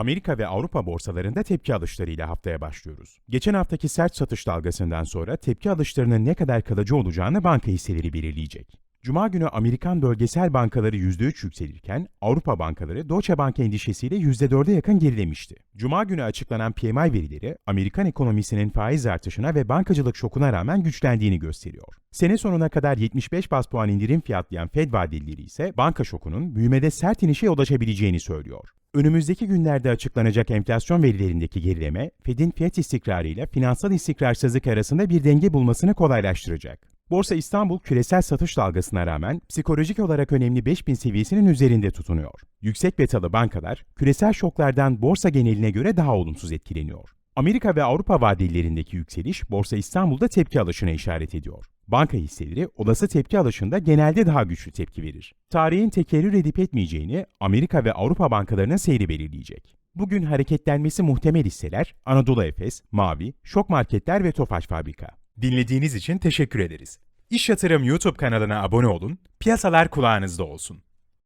Amerika ve Avrupa borsalarında tepki alışlarıyla haftaya başlıyoruz. Geçen haftaki sert satış dalgasından sonra tepki alışlarının ne kadar kalıcı olacağını banka hisseleri belirleyecek. Cuma günü Amerikan bölgesel bankaları %3 yükselirken Avrupa bankaları Deutsche Bank endişesiyle %4'e yakın gerilemişti. Cuma günü açıklanan PMI verileri Amerikan ekonomisinin faiz artışına ve bankacılık şokuna rağmen güçlendiğini gösteriyor. Sene sonuna kadar 75 bas puan indirim fiyatlayan Fed vadelileri ise banka şokunun büyümede sert inişe yol açabileceğini söylüyor. Önümüzdeki günlerde açıklanacak enflasyon verilerindeki gerileme, Fed'in fiyat istikrarı ile finansal istikrarsızlık arasında bir denge bulmasını kolaylaştıracak. Borsa İstanbul küresel satış dalgasına rağmen psikolojik olarak önemli 5000 seviyesinin üzerinde tutunuyor. Yüksek betalı bankalar küresel şoklardan borsa geneline göre daha olumsuz etkileniyor. Amerika ve Avrupa vadelerindeki yükseliş Borsa İstanbul'da tepki alışına işaret ediyor. Banka hisseleri olası tepki alışında genelde daha güçlü tepki verir. Tarihin tekerrür edip etmeyeceğini Amerika ve Avrupa bankalarının seyri belirleyecek. Bugün hareketlenmesi muhtemel hisseler Anadolu Efes, Mavi, Şok Marketler ve Tofaş Fabrika. Dinlediğiniz için teşekkür ederiz. İş Yatırım YouTube kanalına abone olun, piyasalar kulağınızda olsun.